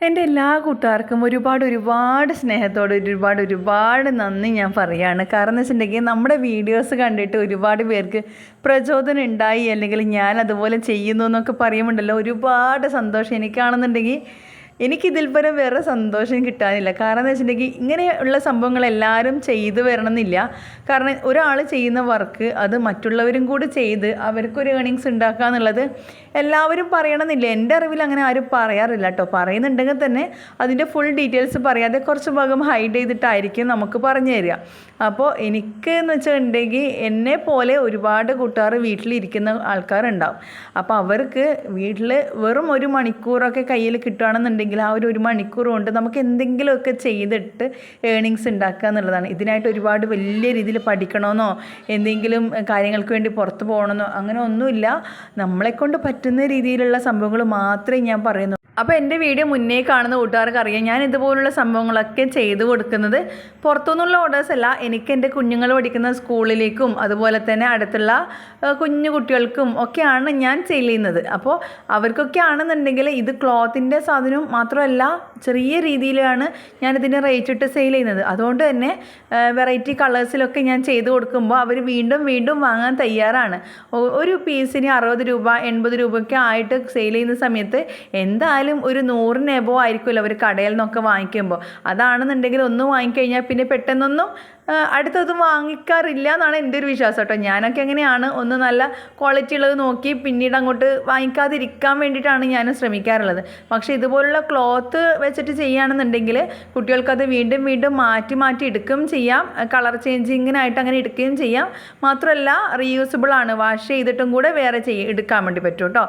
എന്റെ എല്ലാ കൂട്ടുകാർക്കും ഒരുപാട് ഒരുപാട് സ്നേഹത്തോട് ഒരുപാട് ഒരുപാട് നന്ദി ഞാൻ പറയുകയാണ് കാരണം എന്ന് വെച്ചിട്ടുണ്ടെങ്കിൽ നമ്മുടെ വീഡിയോസ് കണ്ടിട്ട് ഒരുപാട് പേർക്ക് പ്രചോദനം ഉണ്ടായി അല്ലെങ്കിൽ ഞാൻ അതുപോലെ ചെയ്യുന്നു എന്നൊക്കെ പറയുമുണ്ടല്ലോ ഒരുപാട് സന്തോഷം. എനിക്കാണെന്നുണ്ടെങ്കിൽ എനിക്കിതിൽ പരം വേറെ സന്തോഷം കിട്ടാനില്ല. കാരണം എന്ന് വെച്ചിട്ടുണ്ടെങ്കിൽ ഇങ്ങനെയുള്ള സംഭവങ്ങൾ എല്ലാവരും ചെയ്തു വരണമെന്നില്ല. കാരണം ഒരാൾ ചെയ്യുന്ന വർക്ക് അത് മറ്റുള്ളവരും കൂടി ചെയ്ത് അവർക്കൊരു ഏണിങ്സ് ഉണ്ടാക്കുക എന്നുള്ളത് എല്ലാവരും പറയണമെന്നില്ല. എന്റെ അറിവിൽ അങ്ങനെ ആരും പറയാറില്ല കേട്ടോ. പറയുന്നുണ്ടെങ്കിൽ തന്നെ അതിന്റെ ഫുൾ ഡീറ്റെയിൽസ് പറയാതെ കുറച്ച് ഭാഗം ഹൈഡ് ചെയ്തിട്ടായിരിക്കും നമുക്ക് പറഞ്ഞു തരിക. അപ്പോൾ എനിക്ക് എന്ന് വെച്ചിട്ടുണ്ടെങ്കിൽ എന്നെ പോലെ ഒരുപാട് കൂട്ടുകാർ വീട്ടിലിരിക്കുന്ന ആൾക്കാരുണ്ടാവും. അപ്പോൾ അവർക്ക് വീട്ടിൽ വെറും ഒരു മണിക്കൂറൊക്കെ കയ്യിൽ കിട്ടുകയാണെന്നുണ്ടെങ്കിൽ ആ ഒരു ഒരു മണിക്കൂർ കൊണ്ട് നമുക്ക് എന്തെങ്കിലുമൊക്കെ ചെയ്തിട്ട് ഏണിങ്സ് ഉണ്ടാക്കുക എന്നുള്ളതാണ്. ഇതിനായിട്ട് ഒരുപാട് വലിയ രീതിയിൽ പഠിക്കണമെന്നോ എന്തെങ്കിലും കാര്യങ്ങൾക്ക് വേണ്ടി പുറത്ത് പോകണമെന്നോ അങ്ങനെ ഒന്നുമില്ല. നമ്മളെക്കൊണ്ട് പറ്റുന്ന രീതിയിലുള്ള സംഭവങ്ങൾ മാത്രമേ ഞാൻ പറയുന്നു അപ്പോൾ എന്റെ വീഡിയോ മുന്നേ കാണുന്ന കൂട്ടുകാർക്ക് അറിയാം ഞാൻ ഇതുപോലുള്ള സംഭവങ്ങളൊക്കെ ചെയ്തു കൊടുക്കുന്നത്. പുറത്തുനിന്നുള്ള ഓർഡേഴ്സ് അല്ല എനിക്ക് എന്റെ കുഞ്ഞുങ്ങൾ പഠിക്കുന്ന സ്കൂളിലേക്കും അതുപോലെ തന്നെ അടുത്തുള്ള കുഞ്ഞു കുട്ടികൾക്കും ഒക്കെയാണ് ഞാൻ സെയിൽ ചെയ്യുന്നത്. അപ്പോൾ അവർക്കൊക്കെ ആണെന്നുണ്ടെങ്കിൽ ഇത് ക്ലോത്തിന്റെ സാധനവും മാത്രമല്ല ചെറിയ രീതിയിലാണ് ഞാനിതിന്റെ റേറ്റ് ഇട്ട് സെയിൽ ചെയ്യുന്നത്. അതുകൊണ്ട് തന്നെ വെറൈറ്റി കളേഴ്സിലൊക്കെ ഞാൻ ചെയ്ത് കൊടുക്കുമ്പോൾ അവർ വീണ്ടും വീണ്ടും വാങ്ങാൻ തയ്യാറാണ്. ഒരു പീസിന് അറുപത് രൂപ എൺപത് രൂപയൊക്കെ ആയിട്ട് സെയിൽ ചെയ്യുന്ന സമയത്ത് എന്തായാലും ഒരു നൂറിന് എബോ ആയിരിക്കുമല്ലോ ഒരു കടയിൽ നിന്നൊക്കെ വാങ്ങിക്കുമ്പോൾ. അതാണെന്നുണ്ടെങ്കിൽ ഒന്ന് വാങ്ങിക്കഴിഞ്ഞാൽ പിന്നെ പെട്ടെന്നൊന്നും അടുത്തത് വാങ്ങിക്കാറില്ല എന്നാണ് എന്റെ ഒരു വിശ്വാസം കേട്ടോ. ഞാനൊക്കെ എങ്ങനെയാണ് ഒന്ന് നല്ല ക്വാളിറ്റി ഉള്ളത് നോക്കി പിന്നീട് അങ്ങോട്ട് വാങ്ങിക്കാതിരിക്കാൻ വേണ്ടിയിട്ടാണ് ഞാൻ ശ്രമിക്കാറുള്ളത്. പക്ഷേ ഇതുപോലുള്ള ക്ലോത്ത് വെച്ചിട്ട് ചെയ്യുകയാണെന്നുണ്ടെങ്കിൽ കുട്ടികൾക്കത് വീണ്ടും വീണ്ടും മാറ്റി മാറ്റി എടുക്കുകയും ചെയ്യാം. കളർ ചേഞ്ചിങ്ങിനായിട്ട് അങ്ങനെ എടുക്കുകയും ചെയ്യാം. മാത്രമല്ല റീയൂസബിൾ ആണ്. വാഷ് ചെയ്തിട്ടും കൂടെ വേറെ ചെയ്യ എടുക്കാൻ വേണ്ടി പറ്റും കേട്ടോ.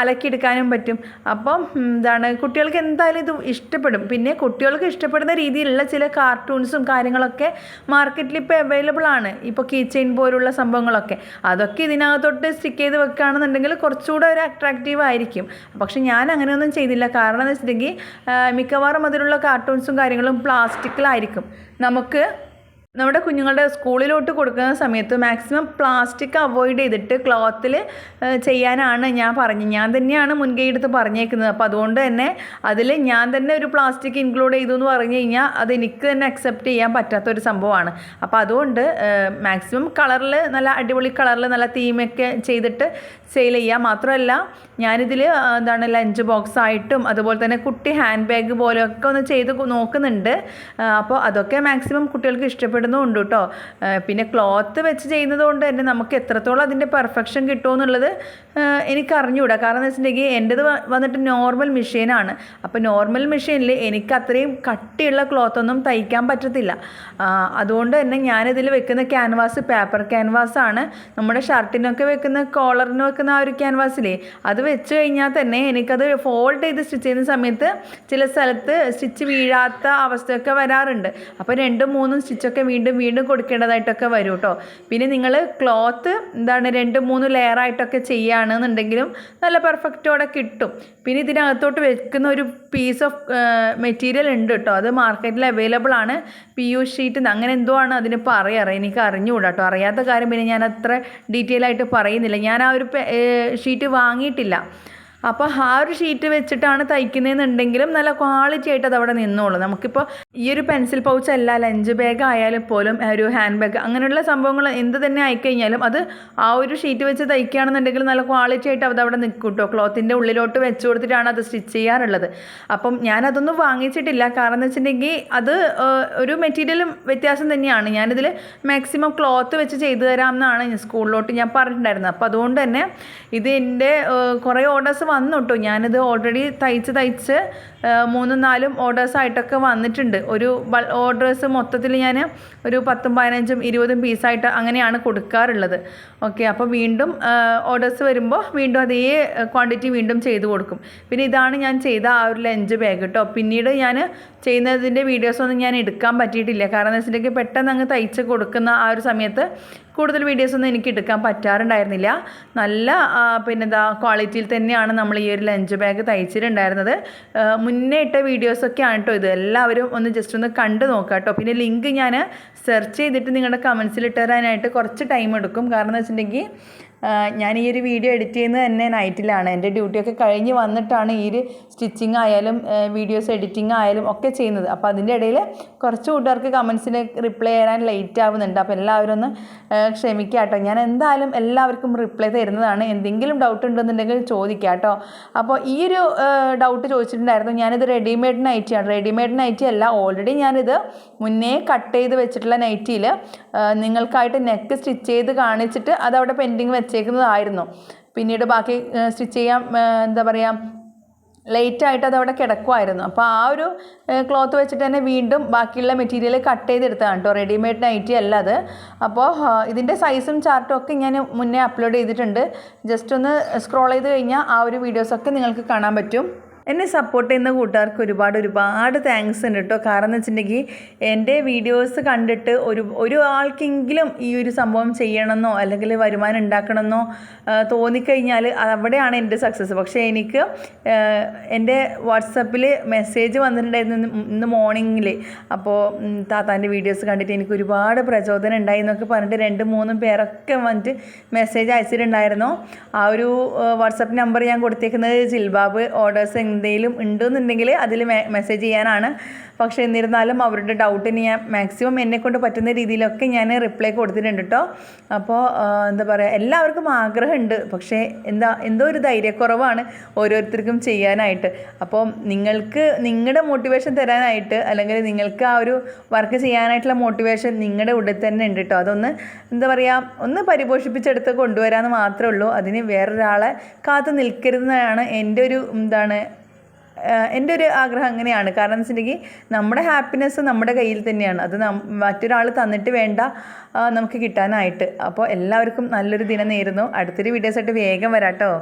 അലക്കിയെടുക്കാനും പറ്റും. അപ്പം എന്താണ് കുട്ടികൾക്ക് എന്തായാലും ഇത് ഇഷ്ടപ്പെടും. പിന്നെ കുട്ടികൾക്ക് ഇഷ്ടപ്പെടുന്ന രീതിയിലുള്ള ചില കാർട്ടൂൺസും കാര്യങ്ങളൊക്കെ മാർക്കറ്റിൽ ഇപ്പോൾ അവൈലബിൾ ആണ്. ഇപ്പോൾ കീ ചെയിൻ പോലുള്ള സംഭവങ്ങളൊക്കെ. അതൊക്കെ ഇതിനകത്തോട്ട് സ്റ്റിക്ക് ചെയ്ത് വെക്കുകയാണെന്നുണ്ടെങ്കിൽ കുറച്ചുകൂടെ ഒരു അട്രാക്റ്റീവ് ആയിരിക്കും. പക്ഷെ ഞാൻ അങ്ങനെയൊന്നും ചെയ്തില്ല. കാരണം എന്ന് വെച്ചിട്ടുണ്ടെങ്കിൽ മിക്കവാറും അതിലുള്ള കാർട്ടൂൺസും കാര്യങ്ങളും പ്ലാസ്റ്റിക്കിലായിരിക്കും നമുക്ക് നമ്മുടെ കുഞ്ഞുങ്ങളുടെ സ്കൂളിലോട്ട് കൊടുക്കുന്ന സമയത്ത് മാക്സിമം പ്ലാസ്റ്റിക് അവോയ്ഡ് ചെയ്തിട്ട് ക്ലോത്തിൽ ചെയ്യാനാണ് ഞാൻ പറഞ്ഞത്. ഞാൻ തന്നെയാണ് മുൻകൈ എടുത്ത് പറഞ്ഞേക്കുന്നത്. അപ്പോൾ അതുകൊണ്ട് തന്നെ അതിൽ ഞാൻ തന്നെ ഒരു പ്ലാസ്റ്റിക് ഇൻക്ലൂഡ് ചെയ്തു എന്ന് പറഞ്ഞു കഴിഞ്ഞാൽ അത് എനിക്ക് തന്നെ അക്സെപ്റ്റ് ചെയ്യാൻ പറ്റാത്ത ഒരു സംഭവമാണ്. അപ്പോൾ അതുകൊണ്ട് മാക്സിമം കളറിൽ നല്ല അടിപൊളി കളറിൽ നല്ല തീമൊക്കെ ചെയ്തിട്ട് സെയിൽ ചെയ്യുക മാത്രമല്ല ഞാനിതിൽ എന്താണ് ലഞ്ച് ബോക്സ് ആയിട്ടും അതുപോലെ തന്നെ കുട്ടി ഹാൻഡ് ബാഗ് പോലെയൊക്കെ ഒന്ന് ചെയ്ത് നോക്കുന്നുണ്ട്. അപ്പോൾ അതൊക്കെ മാക്സിമം കുട്ടികൾക്ക് ഇഷ്ടപ്പെടുന്നുമുണ്ട് കേട്ടോ. പിന്നെ ക്ലോത്ത് വെച്ച് ചെയ്യുന്നത് കൊണ്ട് തന്നെ നമുക്ക് എത്രത്തോളം അതിന്റെ പെർഫെക്ഷൻ കിട്ടുമെന്നുള്ളത് എനിക്ക് അറിഞ്ഞുകൂടാ കാരണം എന്ന് വെച്ചിട്ടുണ്ടെങ്കിൽ എന്റെത് വന്നിട്ട് നോർമൽ മെഷീനാണ്. അപ്പോൾ നോർമൽ മെഷീനിൽ എനിക്ക് അത്രയും കട്ടിയുള്ള ക്ലോത്ത് ഒന്നും തയ്ക്കാൻ പറ്റത്തില്ല. അതുകൊണ്ട് തന്നെ ഞാനിതിൽ വെക്കുന്ന ക്യാൻവാസ് പേപ്പർ ക്യാൻവാസ് ആണ് നമ്മുടെ ഷർട്ടിനൊക്കെ വെക്കുന്ന കോളറിന് വെക്കുന്ന ആ ഒരു ക്യാൻവാസിലേ അത് വെച്ച് കഴിഞ്ഞാൽ തന്നെ എനിക്കത് ഫോൾഡ് ചെയ്ത് സ്റ്റിച്ച് ചെയ്യുന്ന സമയത്ത് ചില സ്ഥലത്ത് സ്റ്റിച്ച് വീഴാത്ത അവസ്ഥയൊക്കെ വരാറുണ്ട്. അപ്പോൾ രണ്ടും മൂന്നും സ്റ്റിച്ചൊക്കെ വീണ്ടും വീണ്ടും കൊടുക്കേണ്ടതായിട്ടൊക്കെ വരും കേട്ടോ പിന്നെ നിങ്ങൾ ക്ലോത്ത് എന്താണ് രണ്ട് മൂന്ന് ലെയർ ആയിട്ടൊക്കെ ചെയ്യുകയാണെന്നുണ്ടെങ്കിലും നല്ല പെർഫെക്റ്റോടെ കിട്ടും. പിന്നെ ഇതിനകത്തോട്ട് വെക്കുന്ന ഒരു പീസ് ഓഫ് മെറ്റീരിയൽ ഉണ്ട് കേട്ടോ അത് മാർക്കറ്റിൽ അവൈലബിൾ ആണ്. പി യു ഷീറ്റ് അങ്ങനെ എന്തോ ആണ് അതിന് പറയാറ് എനിക്ക് അറിഞ്ഞുകൂടാ കേട്ടോ അറിയാത്ത കാര്യം പിന്നെ ഞാൻ അത്ര ഡീറ്റെയിൽ ആയിട്ട് പറയുന്നില്ല. ഞാൻ ആ ഒരു ഷീറ്റ് വാങ്ങിയിട്ടില്ല. അപ്പോൾ ആ ഒരു ഷീറ്റ് വെച്ചിട്ടാണ് തയ്ക്കുന്നതെന്നുണ്ടെങ്കിലും നല്ല ക്വാളിറ്റി ആയിട്ട് അത് അവിടെ നിന്നോളും. നമുക്കിപ്പോൾ ഈ ഒരു പെൻസിൽ പൗച്ച് അല്ല ലഞ്ച് ബാഗ് ആയാലും പോലും ഒരു ഹാൻഡ് ബാഗ് അങ്ങനെയുള്ള സംഭവങ്ങൾ എന്ത് തന്നെ ആയിക്കഴിഞ്ഞാലും അത് ആ ഒരു ഷീറ്റ് വെച്ച് തയ്ക്കുകയാണെന്നുണ്ടെങ്കിൽ നല്ല ക്വാളിറ്റി ആയിട്ട് അത് അവിടെ നിൽക്കും കേട്ടോ ക്ലോത്തിന്റെ ഉള്ളിലോട്ട് വെച്ച് കൊടുത്തിട്ടാണ് അത് സ്റ്റിച്ച് ചെയ്യാറുള്ളത്. അപ്പം ഞാനതൊന്നും വാങ്ങിച്ചിട്ടില്ല. കാരണം എന്ന് വെച്ചിട്ടുണ്ടെങ്കിൽ അത് ഒരു മെറ്റീരിയലും വ്യത്യാസം തന്നെയാണ്. ഞാനിതിൽ മാക്സിമം ക്ലോത്ത് വെച്ച് ചെയ്തു തരാമെന്നാണ് സ്കൂളിലോട്ട് ഞാൻ പറഞ്ഞിട്ടുണ്ടായിരുന്നത്. അപ്പോൾ അതുകൊണ്ട് തന്നെ ഇത് എന്റെ കുറേ ഓർഡേഴ്സ് വന്നു കേട്ടോ ഞാനിത് ഓൾറെഡി തയ്ച്ച് തയ്ച്ച് മൂന്നും നാലും ഓർഡേഴ്സ് ആയിട്ടൊക്കെ വന്നിട്ടുണ്ട്. ഒരു ബൾ ഓർഡേഴ്സ് മൊത്തത്തിൽ ഞാൻ ഒരു പത്തും പതിനഞ്ചും ഇരുപതും പീസായിട്ട് അങ്ങനെയാണ് കൊടുക്കാറുള്ളത്. ഓക്കെ അപ്പോൾ വീണ്ടും ഓർഡേഴ്സ് വരുമ്പോൾ വീണ്ടും അതേ ക്വാണ്ടിറ്റി വീണ്ടും ചെയ്ത് കൊടുക്കും. പിന്നെ ഇതാണ് ഞാൻ ചെയ്ത ആ ഒരു ലഞ്ച് ബാഗ് കേട്ടോ പിന്നീട് ഞാൻ ചെയ്യുന്നതിന്റെ വീഡിയോസൊന്നും ഞാൻ എടുക്കാൻ പറ്റിയിട്ടില്ല. കാരണം എന്ന് വെച്ചിട്ടുണ്ടെങ്കിൽ പെട്ടെന്ന് അങ്ങ് തയ്ച്ച് കൊടുക്കുന്ന ആ ഒരു സമയത്ത് കൂടുതൽ വീഡിയോസ് വീഡിയോസൊന്നും എനിക്ക് എടുക്കാൻ പറ്റാറുണ്ടായിരുന്നില്ല. നല്ല പിന്നെ പിന്നെന്താ ക്വാളിറ്റിയിൽ തന്നെയാണ് നമ്മൾ ഈ ഒരു ലഞ്ച് ബാഗ് തയ്ച്ചിട്ടുണ്ടായിരുന്നത്. മുന്നേ ഇട്ട വീഡിയോസൊക്കെയാണ് കേട്ടോ ഇത്. എല്ലാവരും ഒന്ന് ജസ്റ്റ് ഒന്ന് കണ്ടു നോക്കുക കേട്ടോ പിന്നെ ലിങ്ക് ഞാൻ സെർച്ച് ചെയ്തിട്ട് നിങ്ങളുടെ കമൻസിൽ ഇട്ടു തരാനായിട്ട് കുറച്ച് ടൈം എടുക്കും. കാരണം എന്ന് വെച്ചിട്ടുണ്ടെങ്കിൽ ഞാൻ ഈ ഒരു വീഡിയോ എഡിറ്റ് ചെയ്യുന്നത് തന്നെ നൈറ്റിലാണ് എന്റെ ഡ്യൂട്ടിയൊക്കെ കഴിഞ്ഞ് വന്നിട്ടാണ് ഈ ഒരു സ്റ്റിച്ചിങ് ആയാലും വീഡിയോസ് എഡിറ്റിംഗ് ആയാലും ഒക്കെ ചെയ്യുന്നത്. അപ്പോൾ അതിന്റെ ഇടയിൽ കുറച്ച് കൂട്ടുകാർക്ക് കമൻസിന് റിപ്ലൈ ചെയ്യാൻ ലേറ്റ് ആവുന്നുണ്ട്. അപ്പോൾ എല്ലാവരും ഒന്ന് ക്ഷമിക്കുക കേട്ടോ ഞാൻ എന്തായാലും എല്ലാവർക്കും റിപ്ലൈ തരുന്നതാണ്. എന്തെങ്കിലും ഡൗട്ട് ഉണ്ടെന്നുണ്ടെങ്കിൽ ചോദിക്കാം കേട്ടോ അപ്പോൾ ഈ ഒരു ഡൗട്ട് ചോദിച്ചിട്ടുണ്ടായിരുന്നു. ഞാനിത് റെഡിമെയ്ഡ് നൈറ്റിയാണ് റെഡിമെയ്ഡ് നൈറ്റി അല്ല ഓൾറെഡി ഞാനിത് മുന്നേ കട്ട് ചെയ്ത് വെച്ചിട്ടുള്ള നൈറ്റിയിൽ നിങ്ങൾക്കായിട്ട് നെക്ക് സ്റ്റിച്ച് ചെയ്ത് കാണിച്ചിട്ട് അതവിടെ പെൻഡിങ് വെച്ചേക്കുന്നതായിരുന്നു പിന്നീട് ബാക്കി സ്റ്റിച്ച് ചെയ്യാൻ എന്താ പറയുക ലേറ്റായിട്ട് അതവിടെ കിടക്കുമായിരുന്നു അപ്പോൾ ആ ഒരു ക്ലോത്ത് വെച്ചിട്ട് തന്നെ വീണ്ടും ബാക്കിയുള്ള മെറ്റീരിയൽ കട്ട് ചെയ്തെടുത്തതാണ് കേട്ടോ. റെഡിമെയ്ഡ് നൈറ്റി അല്ല അത്. അപ്പോൾ ഇതിന്റെ സൈസും ചാർട്ടും ഒക്കെ ഞാൻ മുന്നേ അപ്ലോഡ് ചെയ്തിട്ടുണ്ട്. ജസ്റ്റ് ഒന്ന് സ്ക്രോൾ ചെയ്ത് കഴിഞ്ഞാൽ ആ ഒരു വീഡിയോസൊക്കെ നിങ്ങൾക്ക് കാണാൻ പറ്റും. എന്നെ സപ്പോർട്ട് ചെയ്യുന്ന കൂട്ടുകാർക്ക് ഒരുപാട് ഒരുപാട് താങ്ക്സ് ഉണ്ട് കേട്ടോ കാരണം എന്ന് വെച്ചിട്ടുണ്ടെങ്കിൽ എന്റെ വീഡിയോസ് കണ്ടിട്ട് ഒരു ഒരു ആൾക്കെങ്കിലും ഈ ഒരു സംഭവം ചെയ്യണമെന്നോ അല്ലെങ്കിൽ വരുമാനം ഉണ്ടാക്കണമെന്നോ തോന്നിക്കഴിഞ്ഞാൽ അവിടെയാണ് എന്റെ സക്സസ് പക്ഷേ എനിക്ക് എന്റെ വാട്സപ്പിൽ മെസ്സേജ് വന്നിട്ടുണ്ടായിരുന്നു ഇന്ന് മോർണിംഗിൽ അപ്പോൾ താത്താന്റെ വീഡിയോസ് കണ്ടിട്ട് എനിക്ക് ഒരുപാട് പ്രചോദനം ഉണ്ടായി എന്നൊക്കെ പറഞ്ഞിട്ട് രണ്ട് മൂന്നും പേരൊക്കെ വന്നിട്ട് മെസ്സേജ് അയച്ചിട്ടുണ്ടായിരുന്നു. ആ ഒരു വാട്സപ്പ് നമ്പർ ഞാൻ കൊടുത്തേക്കുന്നത് ജിൽബാബ് ഓർഡേഴ്സ് എന്തെങ്കിലും ഉണ്ടെന്നുണ്ടെങ്കിൽ അതിൽ മെസ്സേജ് ചെയ്യാനാണ്. പക്ഷേ എന്നിരുന്നാലും അവരുടെ ഡൗട്ടിന് ഞാൻ മാക്സിമം എന്നെ കൊണ്ട് പറ്റുന്ന രീതിയിലൊക്കെ ഞാൻ റിപ്ലൈ കൊടുത്തിട്ടുണ്ട് കേട്ടോ അപ്പോൾ എന്താ പറയുക എല്ലാവർക്കും ആഗ്രഹമുണ്ട്. പക്ഷേ എന്താ എന്തോ ഒരു ധൈര്യക്കുറവാണ് ഓരോരുത്തർക്കും ചെയ്യാനായിട്ട്. അപ്പോൾ നിങ്ങൾക്ക് നിങ്ങളുടെ മോട്ടിവേഷൻ തരാനായിട്ട് അല്ലെങ്കിൽ നിങ്ങൾക്ക് ആ ഒരു വർക്ക് ചെയ്യാനായിട്ടുള്ള മോട്ടിവേഷൻ നിങ്ങളുടെ ഉള്ളിൽ തന്നെ ഉണ്ട് കേട്ടോ അതൊന്ന് എന്താ പറയുക ഒന്ന് പരിപോഷിപ്പിച്ചെടുത്ത് കൊണ്ടുവരാമെന്ന് മാത്രമേ ഉള്ളൂ. അതിന് വേറൊരാളെ കാത്തു നിൽക്കരുതെന്നാണ് എന്റെ ഒരു എന്താണ് എന്റെ ഒരു ആഗ്രഹം അങ്ങനെയാണ്. കാരണം എന്ന് വെച്ചിട്ടുണ്ടെങ്കിൽ നമ്മുടെ ഹാപ്പിനെസ് നമ്മുടെ കയ്യിൽ തന്നെയാണ്. അത് മറ്റൊരാൾ തന്നിട്ട് വേണ്ട നമുക്ക് കിട്ടാനായിട്ട്. അപ്പോൾ എല്ലാവർക്കും നല്ലൊരു ദിനം നേരുന്നു. അടുത്തൊരു വീഡിയോസായിട്ട് വേഗം വരാം കേട്ടോ